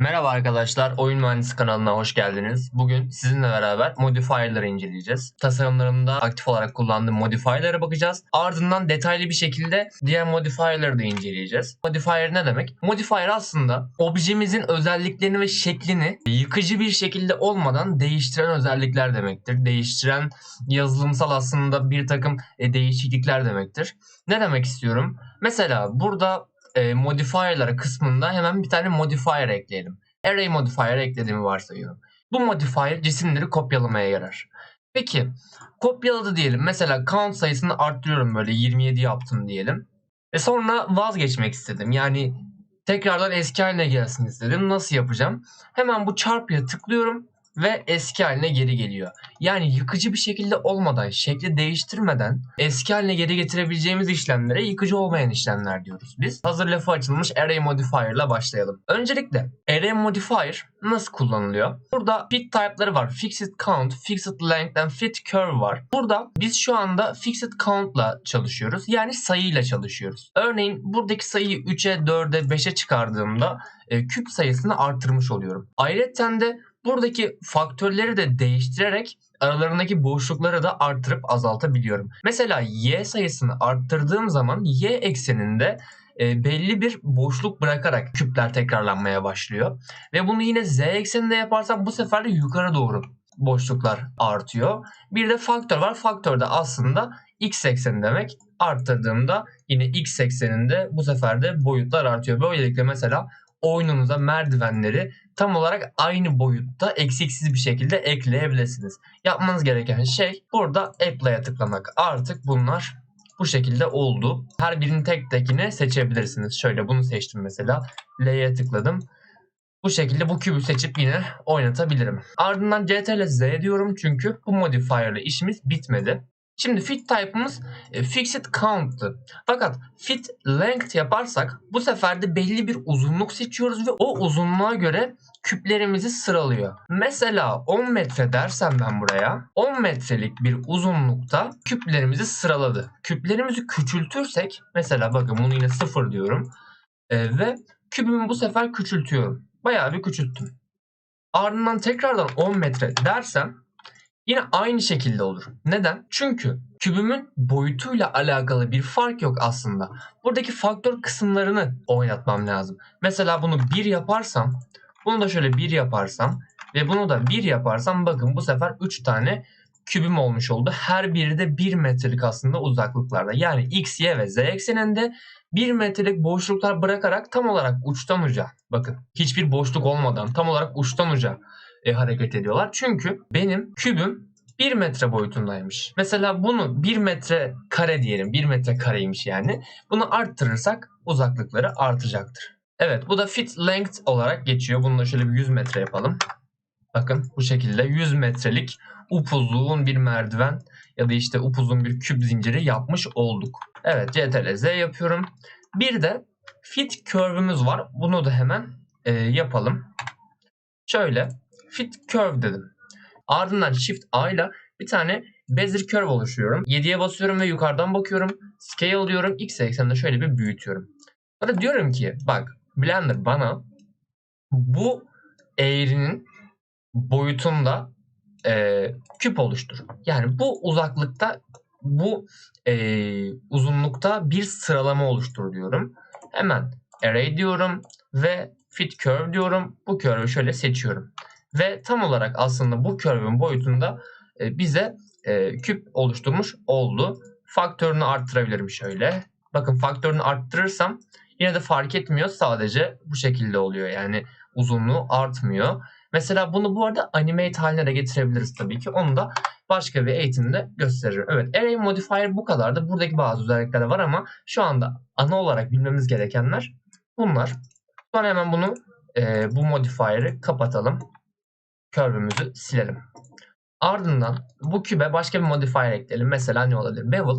Merhaba arkadaşlar, Oyun Mühendisi kanalına hoş geldiniz. Bugün sizinle beraber modifier'ları inceleyeceğiz. Tasarımlarımda aktif olarak kullandığım modifier'lara bakacağız. Ardından detaylı bir şekilde diğer modifier'ları da inceleyeceğiz. Modifier ne demek? Modifier aslında objemizin özelliklerini ve şeklini yıkıcı bir şekilde olmadan değiştiren özellikler demektir. Değiştiren yazılımsal aslında bir takım e, değişiklikler demektir. Ne demek istiyorum? Mesela burada e, modifier'lara kısmında hemen bir tane modifier ekleyelim. Array modifier eklediğimi varsayıyorum. Bu modifier cisimleri kopyalamaya yarar. Peki kopyaladı diyelim. Mesela count sayısını arttırıyorum böyle 27 yaptım diyelim. Ve sonra vazgeçmek istedim. Yani tekrardan eski haline gelsin istedim. Nasıl yapacağım? Hemen bu çarpıya tıklıyorum ve eski haline geri geliyor. Yani yıkıcı bir şekilde olmadan, şekli değiştirmeden eski haline geri getirebileceğimiz işlemlere yıkıcı olmayan işlemler diyoruz biz. Hazır lafı açılmış array modifier ile başlayalım. Öncelikle array modifier nasıl kullanılıyor? Burada fit type'ları var. Fixed count, fixed length and fit curve var. Burada biz şu anda fixed count ile çalışıyoruz. Yani sayıyla çalışıyoruz. Örneğin buradaki sayıyı 3'e, 4'e, 5'e çıkardığımda e, küp sayısını artırmış oluyorum. Ayrıca de buradaki faktörleri de değiştirerek aralarındaki boşlukları da arttırıp azaltabiliyorum. Mesela y sayısını arttırdığım zaman y ekseninde e, belli bir boşluk bırakarak küpler tekrarlanmaya başlıyor. Ve bunu yine z ekseninde yaparsam bu sefer de yukarı doğru boşluklar artıyor. Bir de faktör var. Faktör de aslında x ekseni demek. Arttırdığımda yine x ekseninde bu sefer de boyutlar artıyor. Böylelikle mesela oyununuza merdivenleri tam olarak aynı boyutta eksiksiz bir şekilde ekleyebilirsiniz. Yapmanız gereken şey burada apply'a tıklamak. Artık bunlar bu şekilde oldu. Her birinin tek tekini seçebilirsiniz. Şöyle bunu seçtim mesela. L'ye tıkladım. Bu şekilde bu kübü seçip yine oynatabilirim. Ardından CTRL Z diyorum çünkü bu modifier ile işimiz bitmedi. Şimdi fit type'ımız e, fixed count'tı. Fakat fit length yaparsak bu sefer de belli bir uzunluk seçiyoruz ve o uzunluğa göre küplerimizi sıralıyor. Mesela 10 metre dersem ben buraya 10 metrelik bir uzunlukta küplerimizi sıraladı. Küplerimizi küçültürsek mesela bakın bunu yine 0 diyorum e, ve kübümü bu sefer küçültüyorum. Bayağı bir küçülttüm. Ardından tekrardan 10 metre dersem Yine aynı şekilde olur. Neden? Çünkü kübümün boyutuyla alakalı bir fark yok aslında. Buradaki faktör kısımlarını oynatmam lazım. Mesela bunu 1 yaparsam, bunu da şöyle 1 yaparsam ve bunu da 1 yaparsam bakın bu sefer 3 tane kübüm olmuş oldu. Her biri de 1 metrelik aslında uzaklıklarda. Yani x, y ve z ekseninde 1 metrelik boşluklar bırakarak tam olarak uçtan uca bakın hiçbir boşluk olmadan tam olarak uçtan uca e, hareket ediyorlar. Çünkü benim kübüm 1 metre boyutundaymış. Mesela bunu 1 metre kare diyelim. 1 metre kareymiş yani. Bunu arttırırsak uzaklıkları artacaktır. Evet bu da fit length olarak geçiyor. Bunu da şöyle bir 100 metre yapalım. Bakın bu şekilde 100 metrelik upuzun bir merdiven ya da işte upuzun bir küp zinciri yapmış olduk. Evet CTRL Z yapıyorum. Bir de fit curve'ümüz var. Bunu da hemen e, yapalım. Şöyle fit curve dedim. Ardından shift A ile bir tane bezier curve oluşturuyorum. 7'ye basıyorum ve yukarıdan bakıyorum. Scale diyorum. X ekseninde şöyle bir büyütüyorum. Sonra diyorum ki bak Blender bana bu eğrinin boyutunda e, küp oluştur. Yani bu uzaklıkta bu e, uzunlukta bir sıralama oluştur diyorum. Hemen array diyorum ve fit curve diyorum. Bu curve'ü şöyle seçiyorum. Ve tam olarak aslında bu curve'ün boyutunda e, bize e, küp oluşturmuş oldu. Faktörünü arttırabilirim şöyle. Bakın faktörünü arttırırsam yine de fark etmiyor. Sadece bu şekilde oluyor. Yani uzunluğu artmıyor. Mesela bunu bu arada animate haline de getirebiliriz tabii ki. Onu da başka bir eğitimde gösteririm. Evet array modifier bu kadardı. Buradaki bazı özellikler var ama şu anda ana olarak bilmemiz gerekenler bunlar. Sonra hemen bunu e, bu modifier'ı kapatalım curve'ümüzü silelim. Ardından bu kübe başka bir modifier ekleyelim. Mesela ne olabilir? Bevel.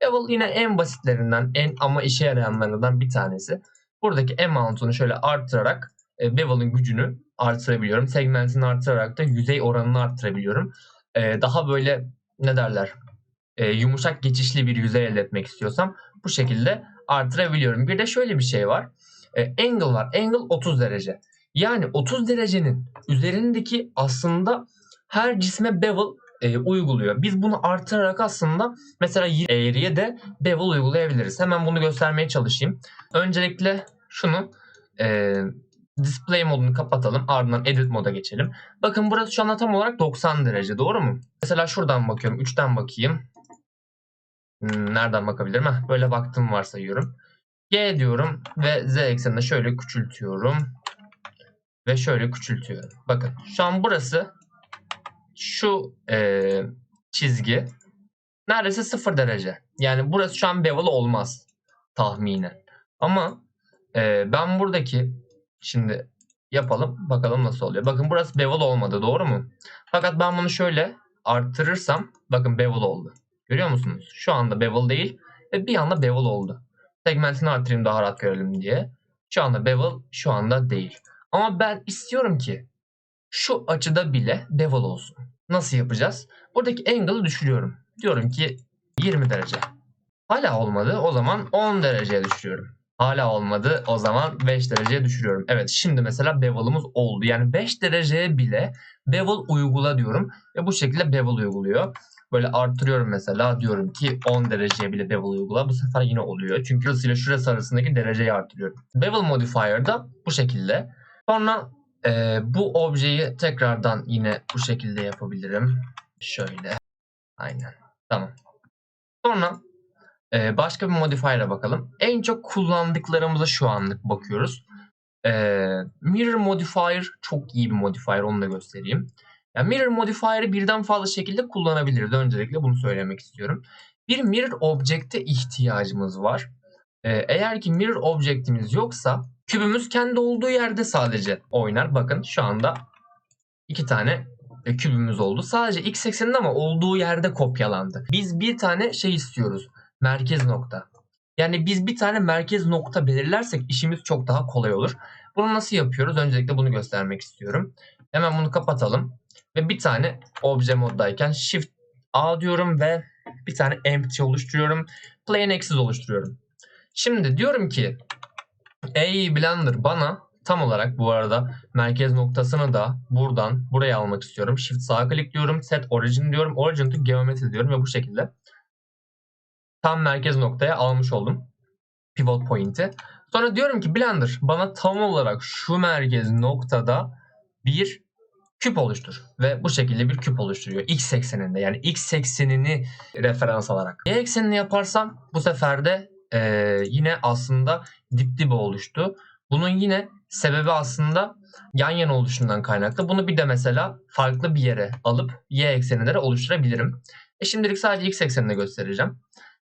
Bevel yine en basitlerinden, en ama işe yarayanlarından bir tanesi. Buradaki amount'unu şöyle arttırarak e, Bevel'ın gücünü artırabiliyorum. Segmentini artırarak da yüzey oranını arttırabiliyorum. E, daha böyle ne derler? E, yumuşak geçişli bir yüzey elde etmek istiyorsam bu şekilde artırabiliyorum. Bir de şöyle bir şey var. E, angle var. Angle 30 derece. Yani 30 derecenin üzerindeki aslında her cisme bevel e, uyguluyor. Biz bunu artırarak aslında mesela eğriye de bevel uygulayabiliriz. Hemen bunu göstermeye çalışayım. Öncelikle şunu e, display modunu kapatalım. Ardından edit moda geçelim. Bakın burası şu anda tam olarak 90 derece doğru mu? Mesela şuradan bakıyorum. 3'ten bakayım. Hmm, nereden bakabilirim? Heh, böyle baktım varsayıyorum. G diyorum ve Z ekseninde şöyle küçültüyorum. Ve şöyle küçültüyorum. Bakın şu an burası şu eee, çizgi neredeyse 0 derece. Yani burası şu an bevel olmaz tahminen. Ama eee, ben buradaki şimdi yapalım bakalım nasıl oluyor. Bakın burası bevel olmadı doğru mu? Fakat ben bunu şöyle arttırırsam bakın bevel oldu. Görüyor musunuz? Şu anda bevel değil ve bir anda bevel oldu. Segmentini artırayım daha rahat görelim diye. Şu anda bevel şu anda değil. Ama ben istiyorum ki şu açıda bile bevel olsun. Nasıl yapacağız? Buradaki angle'ı düşürüyorum. Diyorum ki 20 derece. Hala olmadı. O zaman 10 dereceye düşürüyorum. Hala olmadı. O zaman 5 dereceye düşürüyorum. Evet şimdi mesela bevel'ımız oldu. Yani 5 dereceye bile bevel uygula diyorum. Ve bu şekilde bevel uyguluyor. Böyle arttırıyorum mesela. Diyorum ki 10 dereceye bile bevel uygula. Bu sefer yine oluyor. Çünkü şurası ile şurası arasındaki dereceyi arttırıyorum. Bevel modifier da bu şekilde. Sonra e, bu objeyi tekrardan yine bu şekilde yapabilirim. Şöyle. Aynen. Tamam. Sonra e, başka bir modifier'a bakalım. En çok kullandıklarımıza şu anlık bakıyoruz. E, mirror modifier çok iyi bir modifier. Onu da göstereyim. Yani mirror modifier'ı birden fazla şekilde kullanabiliriz. Öncelikle bunu söylemek istiyorum. Bir mirror object'e ihtiyacımız var. E, eğer ki mirror object'imiz yoksa kübümüz kendi olduğu yerde sadece oynar. Bakın şu anda iki tane e, kübümüz oldu. Sadece x ekseninde ama olduğu yerde kopyalandı. Biz bir tane şey istiyoruz. Merkez nokta. Yani biz bir tane merkez nokta belirlersek işimiz çok daha kolay olur. Bunu nasıl yapıyoruz? Öncelikle bunu göstermek istiyorum. Hemen bunu kapatalım. Ve bir tane obje moddayken shift A diyorum ve bir tane empty oluşturuyorum. Plain axis oluşturuyorum. Şimdi diyorum ki Ey Blender bana tam olarak bu arada merkez noktasını da buradan buraya almak istiyorum. Shift sağ klik diyorum. Set origin diyorum. Origin to geometry diyorum ve bu şekilde tam merkez noktaya almış oldum. Pivot point'i. Sonra diyorum ki Blender bana tam olarak şu merkez noktada bir küp oluştur. Ve bu şekilde bir küp oluşturuyor. X ekseninde yani X eksenini referans alarak. Y eksenini yaparsam bu sefer de eee, yine aslında dip dibe oluştu. Bunun yine sebebi aslında yan yana oluşundan kaynaklı. Bunu bir de mesela farklı bir yere alıp y ekseninde de oluşturabilirim. E şimdilik sadece x ekseninde göstereceğim.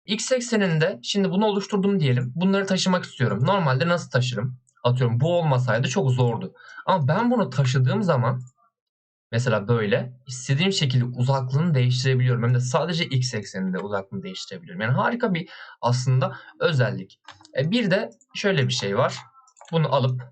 X ekseninde şimdi bunu oluşturdum diyelim. Bunları taşımak istiyorum. Normalde nasıl taşırım? Atıyorum bu olmasaydı çok zordu. Ama ben bunu taşıdığım zaman mesela böyle istediğim şekilde uzaklığını değiştirebiliyorum. Hem de sadece x ekseninde uzaklığını değiştirebiliyorum. Yani harika bir aslında özellik. E bir de şöyle bir şey var. Bunu alıp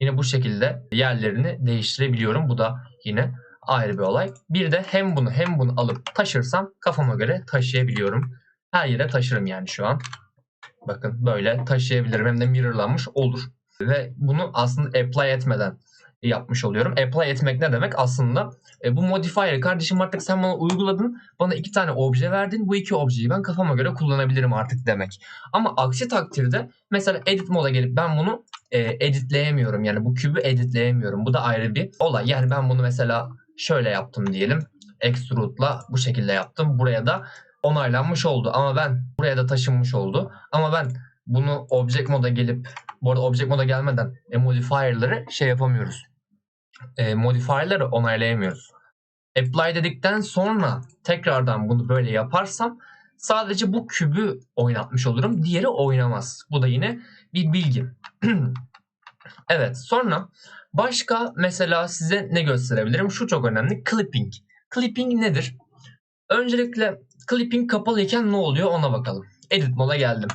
yine bu şekilde yerlerini değiştirebiliyorum. Bu da yine ayrı bir olay. Bir de hem bunu hem bunu alıp taşırsam kafama göre taşıyabiliyorum. Her yere taşırım yani şu an. Bakın böyle taşıyabilirim. Hem de mirrorlanmış olur. Ve bunu aslında apply etmeden yapmış oluyorum. Apply etmek ne demek? Aslında e, bu modifier'ı kardeşim artık sen bana uyguladın. Bana iki tane obje verdin. Bu iki objeyi ben kafama göre kullanabilirim artık demek. Ama aksi takdirde mesela edit moda gelip ben bunu e, editleyemiyorum. Yani bu kübü editleyemiyorum. Bu da ayrı bir olay. Yani ben bunu mesela şöyle yaptım diyelim. Extrude'la bu şekilde yaptım. Buraya da onaylanmış oldu. Ama ben buraya da taşınmış oldu. Ama ben bunu object moda gelip bu arada object moda gelmeden e, modifier'ları şey yapamıyoruz. E, modifier'ları onaylayamıyoruz. Apply dedikten sonra tekrardan bunu böyle yaparsam sadece bu kübü oynatmış olurum. Diğeri oynamaz. Bu da yine bir bilgi. evet sonra başka mesela size ne gösterebilirim? Şu çok önemli. Clipping. Clipping nedir? Öncelikle clipping kapalıyken ne oluyor ona bakalım. Edit moda geldim.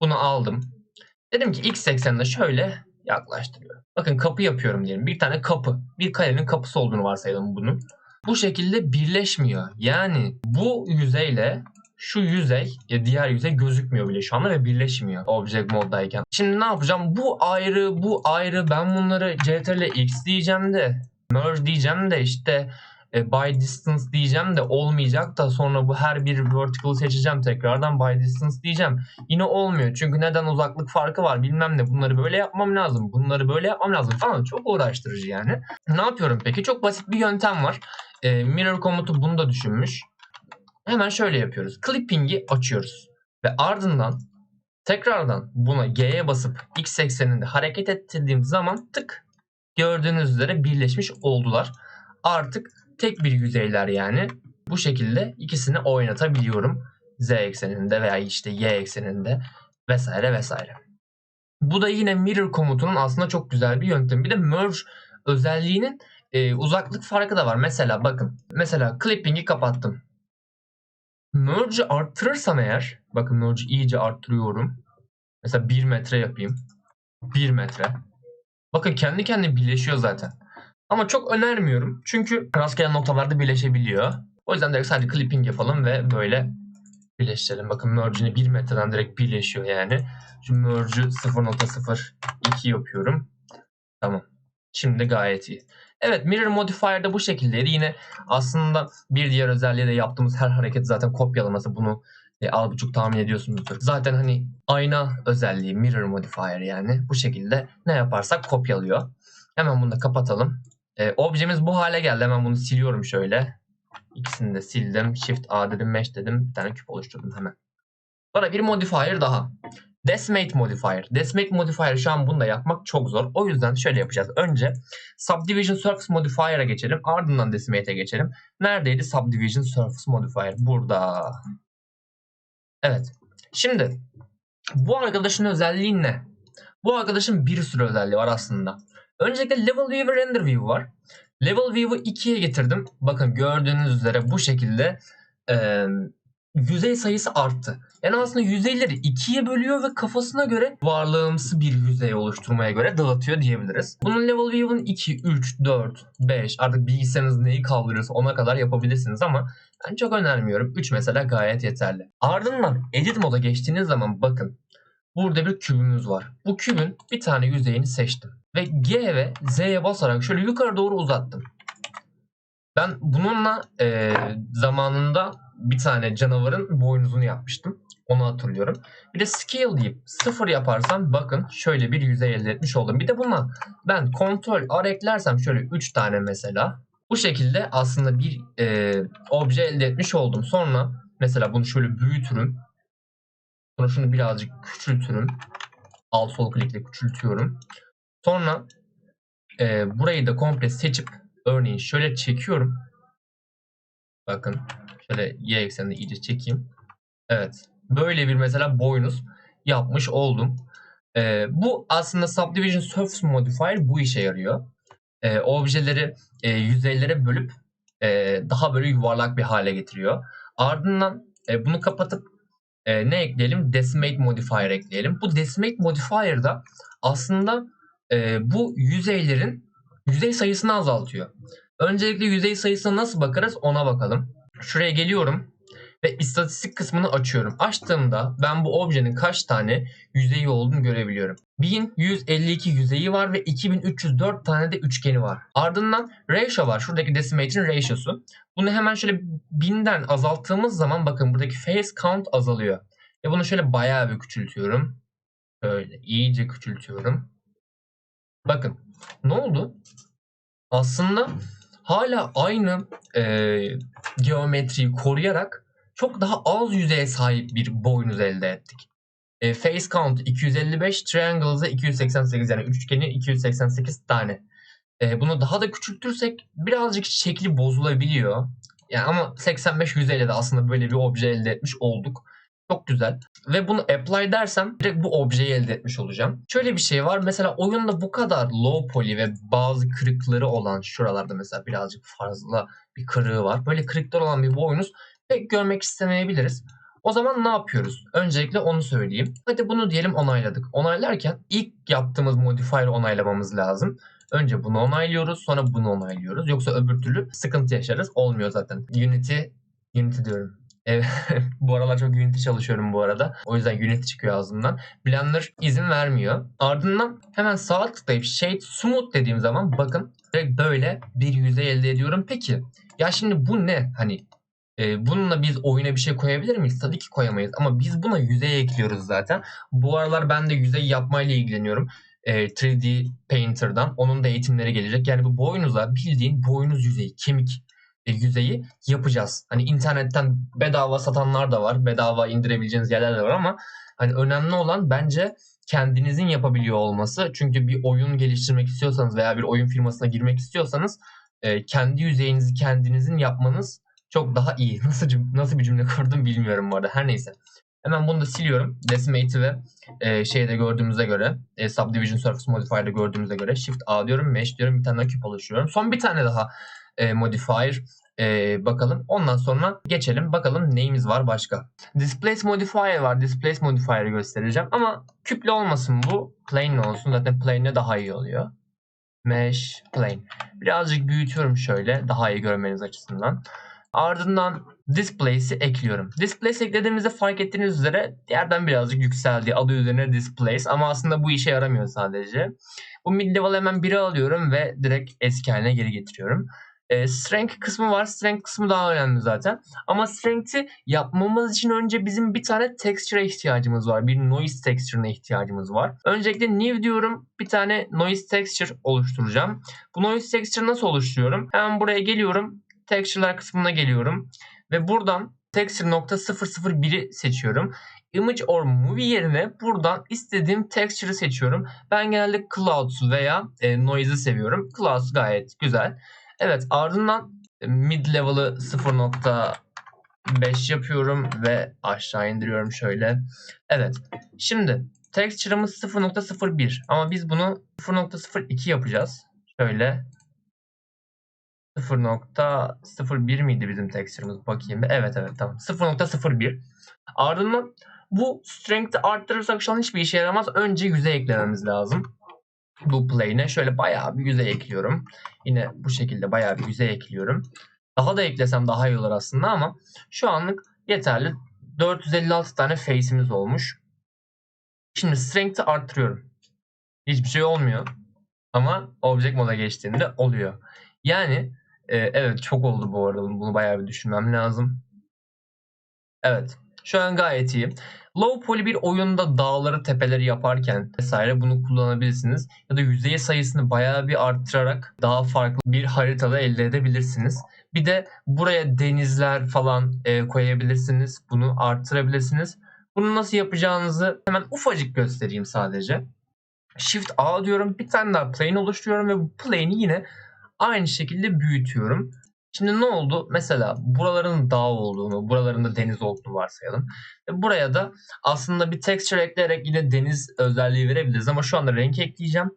Bunu aldım. Dedim ki x ekseninde şöyle yaklaştırıyorum. Bakın kapı yapıyorum diyelim. Bir tane kapı. Bir kalenin kapısı olduğunu varsayalım bunun. Bu şekilde birleşmiyor. Yani bu yüzeyle şu yüzey e, diğer yüzey gözükmüyor bile şu anda ve birleşmiyor Object moddayken. Şimdi ne yapacağım? Bu ayrı, bu ayrı. Ben bunları Ctrl X diyeceğim de merge diyeceğim de işte e, by distance diyeceğim de olmayacak da sonra bu her bir vertical seçeceğim tekrardan by distance diyeceğim. Yine olmuyor çünkü neden uzaklık farkı var bilmem ne bunları böyle yapmam lazım bunları böyle yapmam lazım falan çok uğraştırıcı yani. Ne yapıyorum peki çok basit bir yöntem var. E, mirror komutu bunu da düşünmüş. Hemen şöyle yapıyoruz. Clipping'i açıyoruz ve ardından tekrardan buna G'ye basıp X ekseninde hareket ettirdiğim zaman tık gördüğünüz üzere birleşmiş oldular. Artık tek bir yüzeyler yani. Bu şekilde ikisini oynatabiliyorum. Z ekseninde veya işte Y ekseninde vesaire vesaire. Bu da yine mirror komutunun aslında çok güzel bir yöntemi. Bir de merge özelliğinin e, uzaklık farkı da var. Mesela bakın. Mesela clipping'i kapattım. Merge'i arttırırsam eğer. Bakın merge'i iyice arttırıyorum. Mesela 1 metre yapayım. 1 metre. Bakın kendi kendine birleşiyor zaten. Ama çok önermiyorum. Çünkü rastgele noktalarda birleşebiliyor. O yüzden direkt sadece clipping yapalım ve böyle birleştirelim. Bakın merge'ini 1 metreden direkt birleşiyor yani. Şimdi merge'ü 0.02 yapıyorum. Tamam. Şimdi gayet iyi. Evet Mirror Modifier de bu şekildeydi. Yine aslında bir diğer özelliği de yaptığımız her hareket zaten kopyalaması. Bunu e, az buçuk tahmin ediyorsunuzdur. Zaten hani ayna özelliği Mirror Modifier yani. Bu şekilde ne yaparsak kopyalıyor. Hemen bunu da kapatalım. E, objemiz bu hale geldi. Hemen bunu siliyorum şöyle. İkisini de sildim. Shift A dedim, Mesh dedim. Bir tane küp oluşturdum hemen. Sonra bir modifier daha. Decimate modifier. Decimate modifier şu an bunu da yapmak çok zor. O yüzden şöyle yapacağız. Önce subdivision surface modifier'a geçelim. Ardından decimate'e geçelim. Neredeydi subdivision surface modifier? Burada. Evet. Şimdi bu arkadaşın özelliği ne? Bu arkadaşın bir sürü özelliği var aslında. Öncelikle level view ve render view var. Level view'u 2'ye getirdim. Bakın gördüğünüz üzere bu şekilde e, yüzey sayısı arttı. Yani aslında yüzeyleri ikiye bölüyor ve kafasına göre varlığımsı bir yüzey oluşturmaya göre dağıtıyor diyebiliriz. Bunun level view'un 2, 3, 4, 5 artık bilgisayarınız neyi kaldırırsa ona kadar yapabilirsiniz ama ben çok önermiyorum. 3 mesela gayet yeterli. Ardından edit moda geçtiğiniz zaman bakın burada bir kübümüz var. Bu kübün bir tane yüzeyini seçtim. Ve G ve Z'ye basarak şöyle yukarı doğru uzattım. Ben bununla e, zamanında bir tane canavarın boynuzunu yapmıştım. Onu hatırlıyorum. Bir de scale deyip sıfır yaparsam bakın şöyle bir yüzey elde etmiş oldum. Bir de buna ben kontrol R eklersem şöyle 3 tane mesela. Bu şekilde aslında bir e, obje elde etmiş oldum. Sonra mesela bunu şöyle büyütürüm. Sonra birazcık küçültürüm. Alt sol klikle küçültüyorum. Sonra e, burayı da komple seçip örneğin şöyle çekiyorum. Bakın şöyle y ekseninde iyice çekeyim. Evet. Böyle bir mesela boynuz yapmış oldum. E, bu aslında Subdivision Surface Modifier bu işe yarıyor. E, objeleri e, yüzeylere bölüp e, daha böyle yuvarlak bir hale getiriyor. Ardından e, bunu kapatıp e, ne ekleyelim? Decimate Modifier ekleyelim. Bu Decimate Modifier'da aslında e, bu yüzeylerin yüzey sayısını azaltıyor. Öncelikle yüzey sayısına nasıl bakarız ona bakalım. Şuraya geliyorum ve istatistik kısmını açıyorum. Açtığımda ben bu objenin kaç tane yüzeyi olduğunu görebiliyorum. 1152 yüzeyi var ve 2304 tane de üçgeni var. Ardından ratio var. Şuradaki decimate'in ratio'su. Bunu hemen şöyle 1000'den azalttığımız zaman bakın buradaki face count azalıyor. Ve bunu şöyle bayağı bir küçültüyorum. Böyle iyice küçültüyorum. Bakın ne oldu? Aslında hala aynı e, geometriyi koruyarak çok daha az yüzeye sahip bir boynuz elde ettik. E, face count 255, triangle'da 288 yani üçgeni 288 tane. E, bunu daha da küçültürsek birazcık şekli bozulabiliyor. Yani ama 85 yüzeyle de aslında böyle bir obje elde etmiş olduk. Çok güzel. Ve bunu apply dersem direkt bu objeyi elde etmiş olacağım. Şöyle bir şey var. Mesela oyunda bu kadar low poly ve bazı kırıkları olan şuralarda mesela birazcık fazla bir kırığı var. Böyle kırıklar olan bir boynuz pek görmek istemeyebiliriz. O zaman ne yapıyoruz? Öncelikle onu söyleyeyim. Hadi bunu diyelim onayladık. Onaylarken ilk yaptığımız modifier onaylamamız lazım. Önce bunu onaylıyoruz sonra bunu onaylıyoruz. Yoksa öbür türlü sıkıntı yaşarız. Olmuyor zaten. Unity, Unity diyorum. E, bu aralar çok Unity çalışıyorum bu arada. O yüzden Unity çıkıyor ağzımdan. Blender izin vermiyor. Ardından hemen sağ tıklayıp Shade Smooth dediğim zaman bakın direkt böyle bir yüzey elde ediyorum. Peki ya şimdi bu ne? Hani e, bununla biz oyuna bir şey koyabilir miyiz? Tabii ki koyamayız ama biz buna yüzey ekliyoruz zaten. Bu aralar ben de yüzey yapmayla ilgileniyorum. E, 3D Painter'dan. Onun da eğitimleri gelecek. Yani bu boynuza bildiğin boynuz yüzeyi, kemik e, yüzeyi yapacağız. Hani internetten bedava satanlar da var. Bedava indirebileceğiniz yerler de var ama hani önemli olan bence kendinizin yapabiliyor olması. Çünkü bir oyun geliştirmek istiyorsanız veya bir oyun firmasına girmek istiyorsanız e, kendi yüzeyinizi kendinizin yapmanız çok daha iyi. Nasıl nasıl bir cümle kurdum bilmiyorum bu arada. Her neyse. Hemen bunu da siliyorum. Decimate'i ve e, şeyde gördüğümüze göre, e, Subdivision Surface Modifier'da gördüğümüze göre Shift A diyorum, Mesh diyorum, bir tane küp oluşturuyorum. Son bir tane daha e, modifier e, bakalım. Ondan sonra geçelim. Bakalım neyimiz var başka. Displace Modifier var. Displace Modifier'ı göstereceğim. Ama küple olmasın bu. Plane olsun. Zaten plane'le daha iyi oluyor. Mesh Plane. Birazcık büyütüyorum şöyle. Daha iyi görmeniz açısından. Ardından Displace'i ekliyorum. Displace eklediğimizde fark ettiğiniz üzere yerden birazcık yükseldi. Adı üzerine Displace ama aslında bu işe yaramıyor sadece. Bu mid level hemen 1'e alıyorum ve direkt eski haline geri getiriyorum. E, strength kısmı var. Strength kısmı daha önemli zaten. Ama strength'i yapmamız için önce bizim bir tane texture'a ihtiyacımız var. Bir noise texture'ına ihtiyacımız var. Öncelikle new diyorum. Bir tane noise texture oluşturacağım. Bu noise texture nasıl oluşturuyorum? Hemen buraya geliyorum. Texture'lar kısmına geliyorum. Ve buradan texture.001'i seçiyorum. Image or movie yerine buradan istediğim texture'ı seçiyorum. Ben genelde clouds veya e, noise'ı seviyorum. Clouds gayet güzel. Evet ardından mid level'ı 0.5 yapıyorum ve aşağı indiriyorum şöyle. Evet. Şimdi texture'ımız 0.01 ama biz bunu 0.02 yapacağız. Şöyle 0.01 miydi bizim texture'ımız? Bakayım. Evet evet tamam. 0.01. Ardından bu strength'i arttırırsak şu an hiçbir işe yaramaz. Önce yüzey eklememiz lazım. Bu plane'e şöyle bayağı bir yüzey ekliyorum. Yine bu şekilde bayağı bir yüzey ekliyorum. Daha da eklesem daha iyi olur aslında ama şu anlık yeterli. 456 tane face'imiz olmuş. Şimdi strength'i arttırıyorum. Hiçbir şey olmuyor. Ama object moda geçtiğinde oluyor. Yani e, evet çok oldu bu arada. Bunu bayağı bir düşünmem lazım. Evet. Şu an gayet iyi. Low poly bir oyunda dağları, tepeleri yaparken vesaire bunu kullanabilirsiniz. Ya da yüzey sayısını bayağı bir arttırarak daha farklı bir haritada elde edebilirsiniz. Bir de buraya denizler falan e, koyabilirsiniz. Bunu arttırabilirsiniz. Bunu nasıl yapacağınızı hemen ufacık göstereyim sadece. Shift A diyorum. Bir tane daha plane oluşturuyorum ve bu plane'i yine aynı şekilde büyütüyorum. Şimdi ne oldu? Mesela buraların dağ olduğunu, buralarında deniz olduğunu varsayalım. Ve buraya da aslında bir texture ekleyerek yine deniz özelliği verebiliriz ama şu anda renk ekleyeceğim.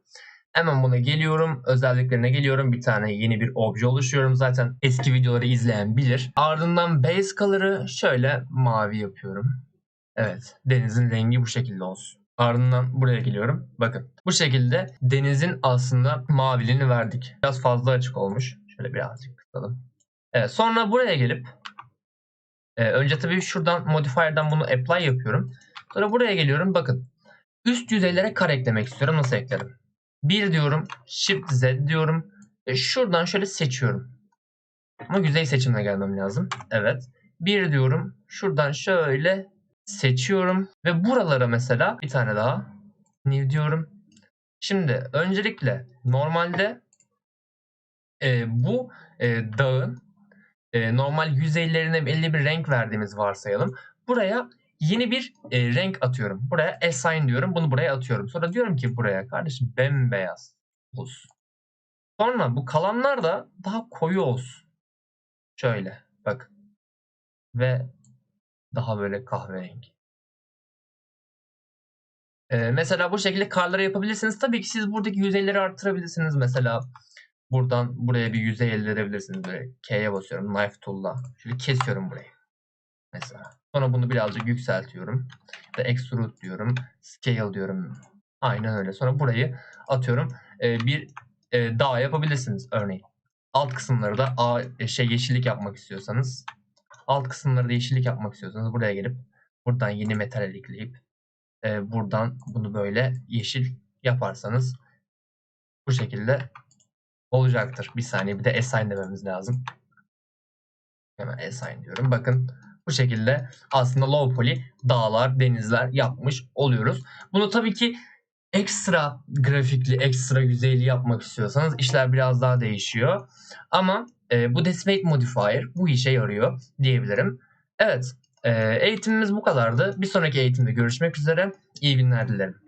Hemen buna geliyorum. Özelliklerine geliyorum. Bir tane yeni bir obje oluşturuyorum. Zaten eski videoları izleyen bilir. Ardından base color'ı şöyle mavi yapıyorum. Evet. Denizin rengi bu şekilde olsun. Ardından buraya geliyorum. Bakın. Bu şekilde denizin aslında maviliğini verdik. Biraz fazla açık olmuş. Şöyle birazcık kısalım. Evet, sonra buraya gelip e, önce tabii şuradan modifier'dan bunu apply yapıyorum. Sonra buraya geliyorum. Bakın. Üst yüzeylere kare eklemek istiyorum. Nasıl eklerim? 1 diyorum. Shift Z diyorum. Ve şuradan şöyle seçiyorum. Ama yüzey seçimine gelmem lazım. Evet. 1 diyorum. Şuradan şöyle seçiyorum. Ve buralara mesela bir tane daha new diyorum. Şimdi öncelikle normalde e, bu e, dağın e, normal yüzeylerine belli bir renk verdiğimiz varsayalım. Buraya yeni bir e, renk atıyorum. Buraya assign diyorum. Bunu buraya atıyorum. Sonra diyorum ki buraya kardeşim bembeyaz olsun. Sonra bu kalanlar da daha koyu olsun. Şöyle bak. Ve daha böyle kahverengi. Ee, mesela bu şekilde karları yapabilirsiniz. Tabii ki siz buradaki yüzeyleri arttırabilirsiniz. Mesela buradan buraya bir yüzey elde edebilirsiniz. Böyle K'ye basıyorum knife tool'la. Şöyle kesiyorum burayı. Mesela. Sonra bunu birazcık yükseltiyorum. Ve extrude diyorum. Scale diyorum. Aynen öyle. Sonra burayı atıyorum. Ee, bir e, dağ yapabilirsiniz örneğin. Alt kısımları da A, şey yeşillik yapmak istiyorsanız Alt kısımları da yeşillik yapmak istiyorsanız buraya gelip buradan yeni metal ekleyip e, buradan bunu böyle yeşil yaparsanız bu şekilde olacaktır. Bir saniye bir de assign dememiz lazım. Hemen assign diyorum. Bakın bu şekilde aslında low poly dağlar, denizler yapmış oluyoruz. Bunu tabii ki ekstra grafikli, ekstra yüzeyli yapmak istiyorsanız işler biraz daha değişiyor. Ama e, bu Decimate Modifier bu işe yarıyor diyebilirim. Evet, e, eğitimimiz bu kadardı. Bir sonraki eğitimde görüşmek üzere. İyi günler dilerim.